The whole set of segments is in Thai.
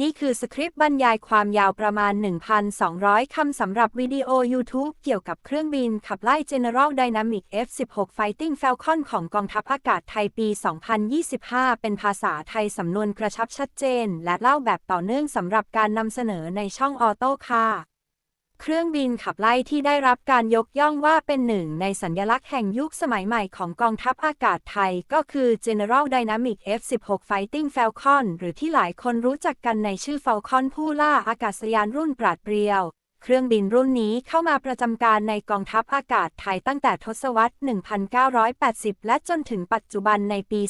นี่คือสคริปต์บรรยายความยาวประมาณ 1,200 คำสำหรับวิดีโอ YouTube เกี่ยวกับเครื่องบินขับไล่ General Dynamic F-16 Fighting Falcon ของกองทัพอากาศไทยปี 2025 เป็นภาษาไทยสำนวนกระชับชัดเจน และเล่าแบบต่อเนื่องสำหรับการนำเสนอในช่องออโต้ค่ะ เครื่องบินขับไล่ที่ได้รับการยกย่องว่าเป็นหนึ่งในสัญลักษณ์แห่งยุคสมัยใหม่ของกองทัพอากาศไทย ก็คือ General Dynamic F-16 Fighting Falcon หรือที่หลายคนรู้จักกันในชื่อ Falcon ผู้ล่าอากาศยานรุ่นปราดเปรียว เครื่องบินรุ่นนี้เข้ามาประจำการในกองทัพอากาศไทยตั้งแต่ทศวรรษ 1980 และจนถึงปัจจุบันในปี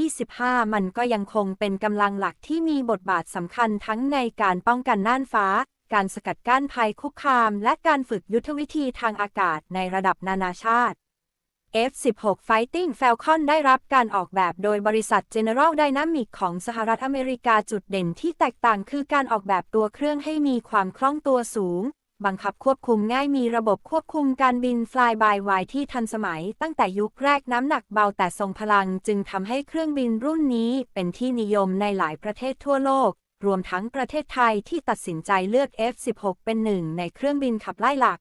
2025 มันก็ยังคงเป็นกำลังหลักที่มีบทบาทสำคัญทั้งในการป้องกันน่านฟ้า การสกัดกั้นภัยคุกคาม และการฝึกยุทธวิธีทางอากาศในระดับนานาชาติ F-16 Fighting Falcon ได้รับการออกแบบโดยบริษัท General Dynamics ของสหรัฐอเมริกาจุดเด่นที่แตกต่างคือการออกแบบตัวเครื่องให้มีความคล่องตัวสูง บังคับควบคุมง่ายมีระบบควบคุมการบิน Fly by Wire ที่ทันสมัย ตั้งแต่ยุคแรกน้ำหนักเบาแต่ทรงพลังจึงทำให้เครื่องบินรุ่นนี้เป็นที่นิยมในหลายประเทศทั่วโลก รวมทั้งประเทศไทยที่ตัดสินใจเลือก F-16 เป็นหนึ่งในเครื่องบินขับไล่หลัก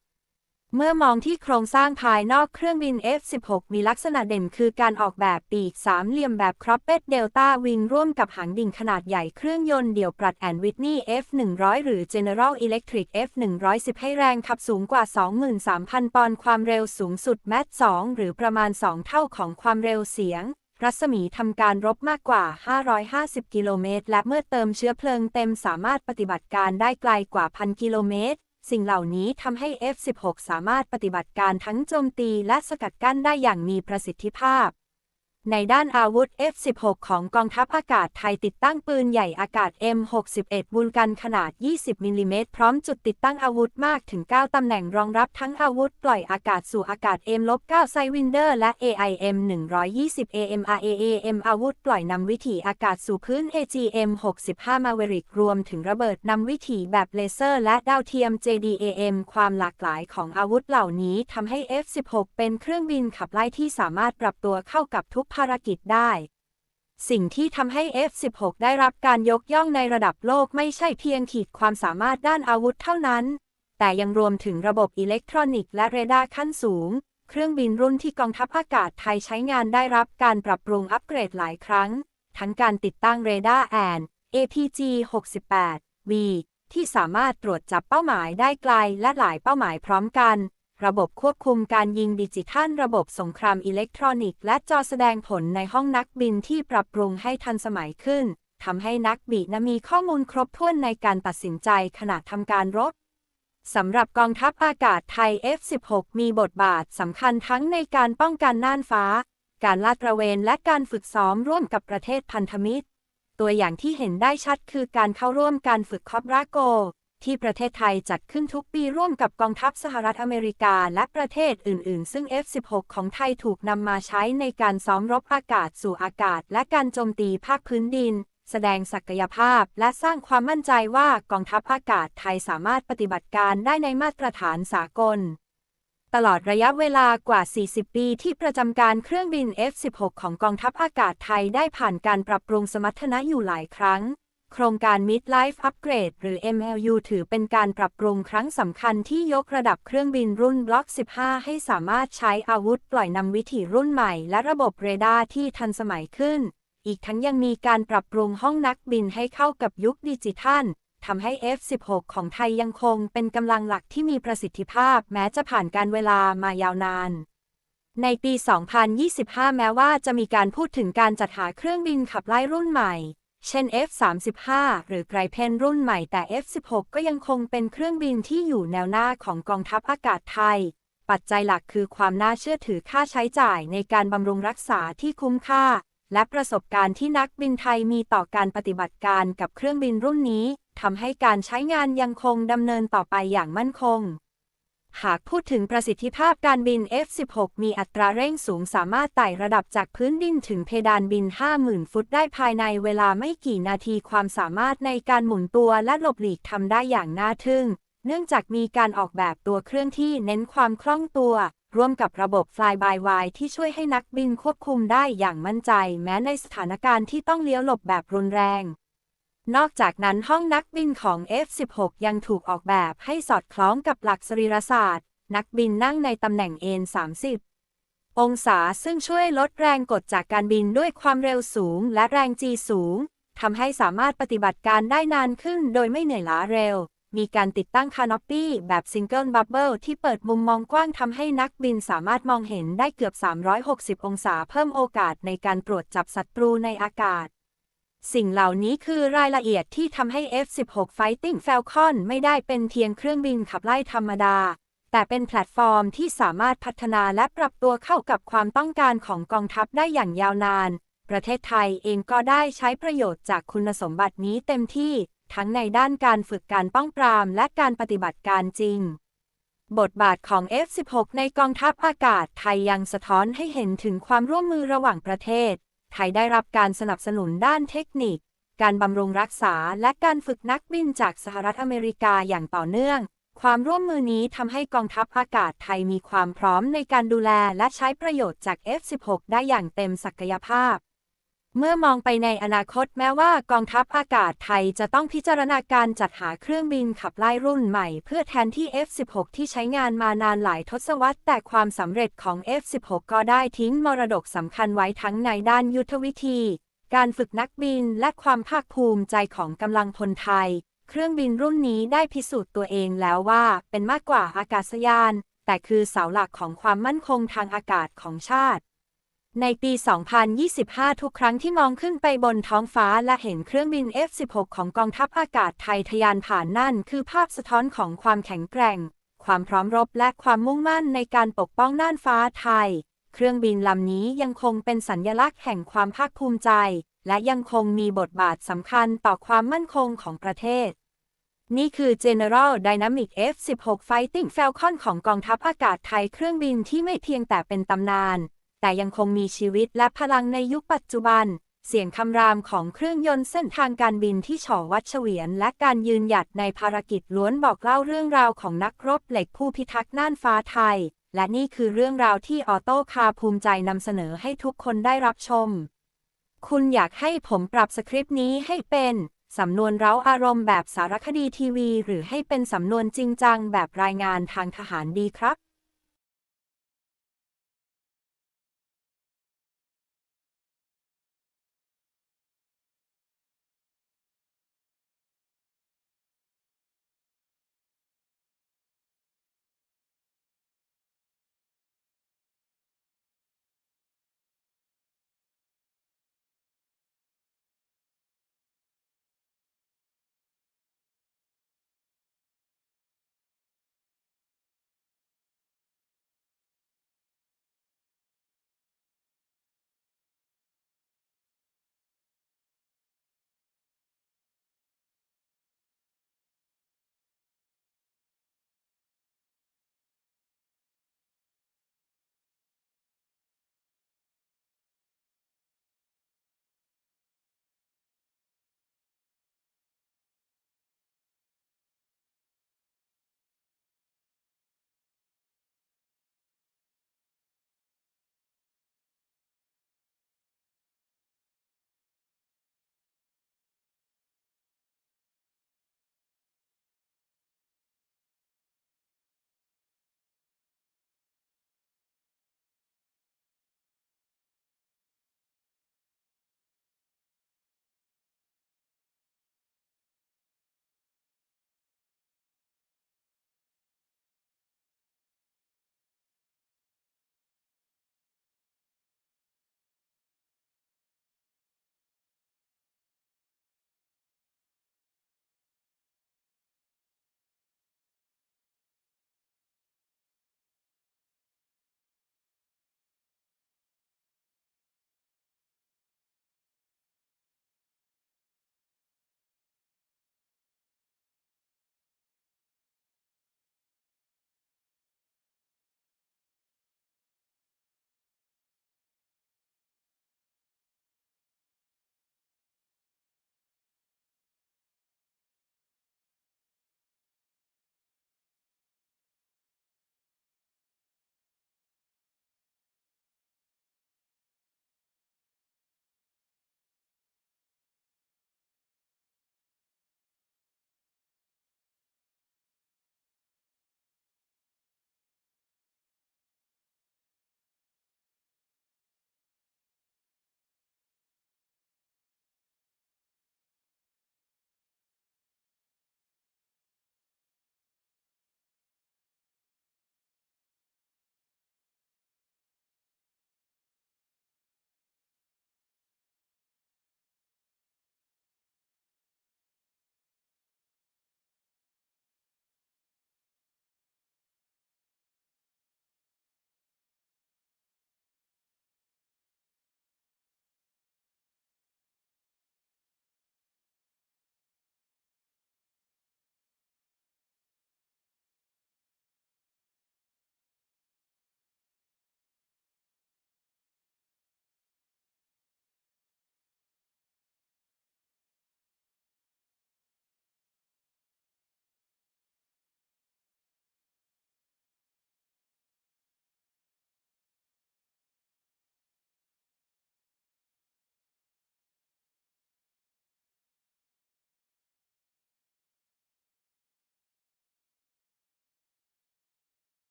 เมื่อมองที่โครงสร้างภายนอกเครื่องบิน F-16 มีลักษณะเด่นคือการออกแบบปีกสามเหลี่ยมแบบครอปเป็ดเดลต้าวิงร่วมกับหางดิ่งขนาดใหญ่เครื่องยนต์เดี่ยวปรัดแอนวิทนี่ F100 หรือ General Electric F110 ให้แรงขับสูงกว่า 23,000 ปอนด์ความเร็วสูงสุดแมท2หรือประมาณ 2 เท่าของความเร็วเสียง รัศมีทำการรบมากกว่า 550 กิโลเมตร และเมื่อเติมเชื้อเพลิงเต็มสามารถปฏิบัติการได้ไกลกว่าพันกิโลเมตร สิ่งเหล่านี้ทำให้ F-16 สามารถปฏิบัติการทั้งโจมตีและสกัดกั้นได้อย่างมีประสิทธิภาพ ในด้านอาวุธ F-16 ของกองทัพอากาศไทยติดตั้งปืนใหญ่อากาศ M61 บูลกันขนาด 20 มิลลิเมตรพร้อมจุดติดตั้งอาวุธมากถึง 9 ตำแหน่งรองรับทั้งอาวุธปล่อยอากาศสู่อากาศ M-9 ไซวินเดอร์และ AIM 120 AMRAAM อาวุธปล่อยนำวิถีอากาศสู่พื้น AGM 65 Maverick รวมถึงระเบิดนำวิถีแบบเลเซอร์ และดาวเทียม JDAM ความหลากหลายของอาวุธเหล่านี้ทำให้ F-16 เป็นเครื่องบินขับไล่ที่สามารถปรับตัวเข้ากับทุกภารกิจได้ สิ่งที่ทำให้ F-16 ได้รับการยกย่องในระดับโลกไม่ใช่เพียงขีดความสามารถด้านอาวุธเท่านั้น แต่ยังรวมถึงระบบอิเล็กทรอนิกส์และเรดาร์ขั้นสูง เครื่องบินรุ่นที่กองทัพอากาศไทยใช้งานได้รับการปรับปรุงอัปเกรดหลายครั้ง ทั้งการติดตั้งเรดาร์แอน APG 68 V ที่สามารถตรวจจับเป้าหมายได้ไกลและหลายเป้าหมายพร้อมกัน ระบบควบคุมการยิงดิจิทัล ระบบสงครามอิเล็กทรอนิกส์ และจอแสดงผลในห้องนักบินที่ปรับปรุงให้ทันสมัยขึ้นทำให้นักบินมีข้อมูลครบถ้วนในการตัดสินใจขณะทำการรบสำหรับกองทัพอากาศไทย F-16 มีบทบาทสำคัญทั้งในการป้องกันน่านฟ้า การลาดตระเวนและการฝึกซ้อมร่วมกับประเทศพันธมิตร ตัวอย่างที่เห็นได้ชัดคือการเข้าร่วมการฝึกคอปราโก ที่ประเทศไทยจัดขึ้นทุกปีร่วมกับกองทัพสหรัฐอเมริกาและประเทศอื่น ๆ ซึ่ง F-16 ของไทยถูกนำมาใช้ในการซ้อมรบอากาศสู่อากาศ และการโจมตีภาคพื้นดิน แสดงศักยภาพและสร้างความมั่นใจว่ากองทัพอากาศไทยสามารถปฏิบัติการได้ในมาตรฐานสากล ตลอดระยะเวลากว่า 40 ปีที่ประจำการเครื่องบิน F-16 ของกองทัพอากาศไทยได้ผ่านการปรับปรุงสมรรถนะอยู่หลายครั้ง โครงการ Mid-Life Upgrade หรือ MLU ถือเป็นการปรับปรุงครั้งสำคัญที่ยกระดับเครื่องบินรุ่นบล็อก15 ให้สามารถใช้อาวุธปล่อยนำวิถีรุ่นใหม่ และระบบเรดาร์ที่ทันสมัยขึ้น อีกทั้งยังมีการปรับปรุงห้องนักบินให้เข้ากับยุคดิจิทัลทำให้ F-16 ของไทยยังคงเป็นกำลังหลักที่มีประสิทธิภาพ แม้จะผ่านการเวลามายาวนานในปี 2025 แม้ว่าจะมีการพูดถึงการจัดหาเครื่องบินขับไล่รุ่นใหม่ เช่น F-35 หรือไกรเพนรุ่นใหม่แต่ F-16 ก็ยังคงเป็นเครื่องบินที่อยู่แนวหน้าของกองทัพอากาศไทย ปัจจัยหลักคือความน่าเชื่อถือค่าใช้จ่ายในการบำรุงรักษาที่คุ้มค่า และประสบการณ์ที่นักบินไทยมีต่อการปฏิบัติการกับเครื่องบินรุ่นนี้ทำให้การใช้งานยังคงดำเนินต่อไปอย่างมั่นคง หากพูดถึงประสิทธิภาพการบิน F-16 มีอัตราเร่งสูงสามารถไต่ระดับจากพื้นดินถึงเพดานบิน 50,000 ฟุตได้ภายในเวลาไม่กี่นาทีความสามารถในการหมุนตัวและหลบหลีกทำได้อย่างน่าทึ่ง เนื่องจากมีการออกแบบตัวเครื่องที่เน้นความคล่องตัว ร่วมกับระบบ Fly by Wire ที่ช่วยให้นักบินควบคุมได้อย่างมั่นใจ แม้ในสถานการณ์ที่ต้องเลี้ยวหลบแบบรุนแรง นอกจากนั้นห้องนักบินของ F-16 ยังถูกออกแบบให้สอดคล้องกับหลักสรีรศาสตร์ นักบินนั่งในตำแหน่งเอน30 องศาซึ่งช่วยลดแรงกดจากการบินด้วยความเร็วสูงและแรงจีสูงทำให้สามารถปฏิบัติการได้นานขึ้นโดยไม่เหนื่อยล้าเร็ว มีการติดตั้งคานอปปี้แบบซิงเกิลบับเบิลที่เปิดมุมมองกว้างทำให้นักบินสามารถมองเห็นได้เกือบ 360 องศาเพิ่มโอกาสในการตรวจจับศัตรูในอากาศ สิ่งเหล่านี้คือรายละเอียดที่ทำให้ F-16 Fighting Falcon ไม่ได้เป็นเพียงเครื่องบินขับไล่ธรรมดา แต่เป็นแพลตฟอร์มที่สามารถพัฒนาและปรับตัวเข้ากับความต้องการของกองทัพได้อย่างยาวนาน ประเทศไทยเองก็ได้ใช้ประโยชน์จากคุณสมบัตินี้เต็มที่ ทั้งในด้านการฝึกการป้องปรามและการปฏิบัติการจริง บทบาทของ F-16 ในกองทัพอากาศไทยยังสะท้อนให้เห็นถึงความร่วมมือระหว่างประเทศ ไทยได้รับการสนับสนุนด้านเทคนิค การบำรุงรักษาและการฝึกนักบินจากสหรัฐอเมริกาอย่างต่อเนื่อง ความร่วมมือนี้ทำให้กองทัพอากาศไทยมีความพร้อมในการดูแลและใช้ประโยชน์จาก F-16 ได้อย่างเต็มศักยภาพ เมื่อมองไปในอนาคตแม้ว่ากองทัพอากาศไทยจะต้องพิจารณาการจัดหาเครื่องบินขับไล่รุ่นใหม่ เพื่อแทนที่ F-16 ที่ใช้งานมานานหลายทศวรรษ แต่ความสำเร็จของ F-16 ก็ได้ทิ้งมรดกสำคัญไว้ทั้งในด้านยุทธวิธี การฝึกนักบินและความภาคภูมิใจของกำลังพลไทย เครื่องบินรุ่นนี้ได้พิสูจน์ตัวเองแล้วว่า เป็นมากกว่าอากาศยาน แต่คือเสาหลักของความมั่นคงทางอากาศของชาติ ในปี 2025 ทุกครั้งที่มองขึ้นไปบนท้องฟ้าและเห็นเครื่องบิน F-16 ของกองทัพอากาศไทยทะยานผ่านนั่น คือภาพสะท้อนของความแข็งแกร่ง ความพร้อมรบและความมุ่งมั่นในการปกป้องน่านฟ้าไทย เครื่องบินลำนี้ยังคงเป็นสัญลักษณ์แห่งความภาคภูมิใจ และยังคงมีบทบาทสำคัญต่อความมั่นคงของประเทศ นี่คือ General Dynamic F-16 Fighting Falcon ของกองทัพอากาศไทยเครื่องบินที่ไม่เพียงแต่เป็นตำนาน แต่ยังคงมีชีวิตและพลังในยุคปัจจุบัน เสียงคำรามของเครื่องยนต์เส้นทางการบินที่ฉอวัดเฉวียน และการยืนหยัดในภารกิจล้วนบอกเล่าเรื่องราวของนักรบเหล็กผู้พิทักษ์น่านฟ้าไทย และนี่คือเรื่องราวที่ออโต้คาภูมิใจนำเสนอให้ทุกคนได้รับชม คุณอยากให้ผมปรับสคริปต์นี้ให้เป็นสำนวนเร้าอารมณ์แบบสารคดีทีวี หรือให้เป็นสำนวนจริงจังแบบรายงานทางทหารดีครับ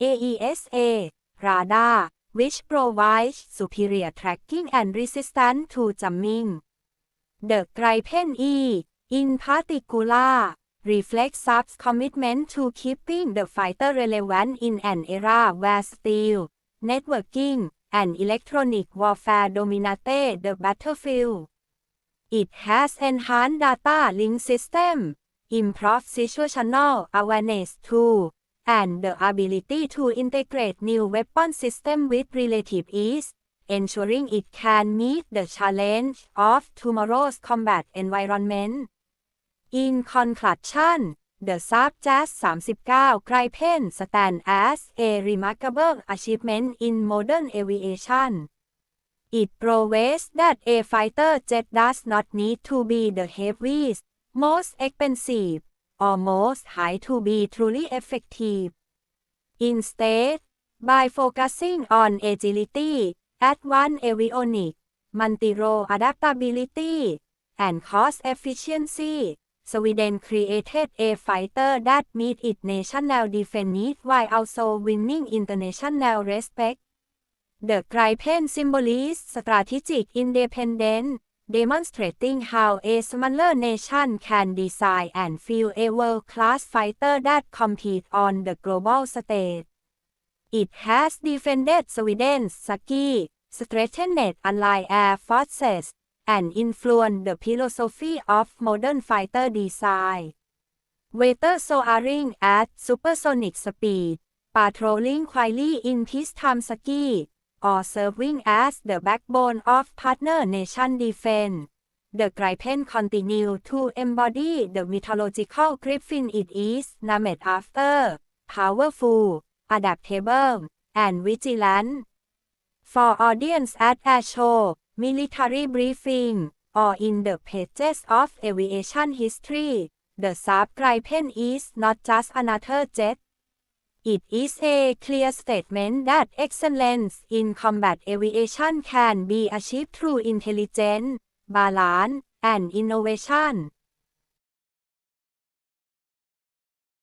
AESA radar which provides superior tracking and resistance to jamming. The Gripen E, in particular, reflects Saab's commitment to keeping the fighter relevant in an era where steel, networking, and electronic warfare dominated the battlefield. It has enhanced data link system, improved situational awareness tool, and the ability to integrate new weapon system with relative ease, ensuring it can meet the challenge of tomorrow's combat environment. In conclusion, the Saab Jazz 39 Gripen stand as a remarkable achievement in modern aviation. It proves that a fighter jet does not need to be the heaviest, most expensive, or most high to be truly effective. Instead, by focusing on agility, advanced avionics, multi-role adaptability, and cost efficiency, Sweden created a fighter that meet its national defense needs while also winning international respect. The Gripen symbolizes strategic independence, demonstrating how a smaller nation can design and field a world-class fighter that compete on the global stage. It has defended Sweden's ski, strengthened allied air forces, and influenced the philosophy of modern fighter design. Whether soaring at supersonic speed, patrolling quietly in peacetime ski, or serving as the backbone of partner nation defense. The Gripen continue to embody the mythological griffin it is named after, powerful, adaptable, and vigilant. For audience at a show, military briefing, or in the pages of aviation history, the Saab Gripen is not just another jet. It is a clear statement that excellence in combat aviation can be achieved through intelligence, balance, and innovation.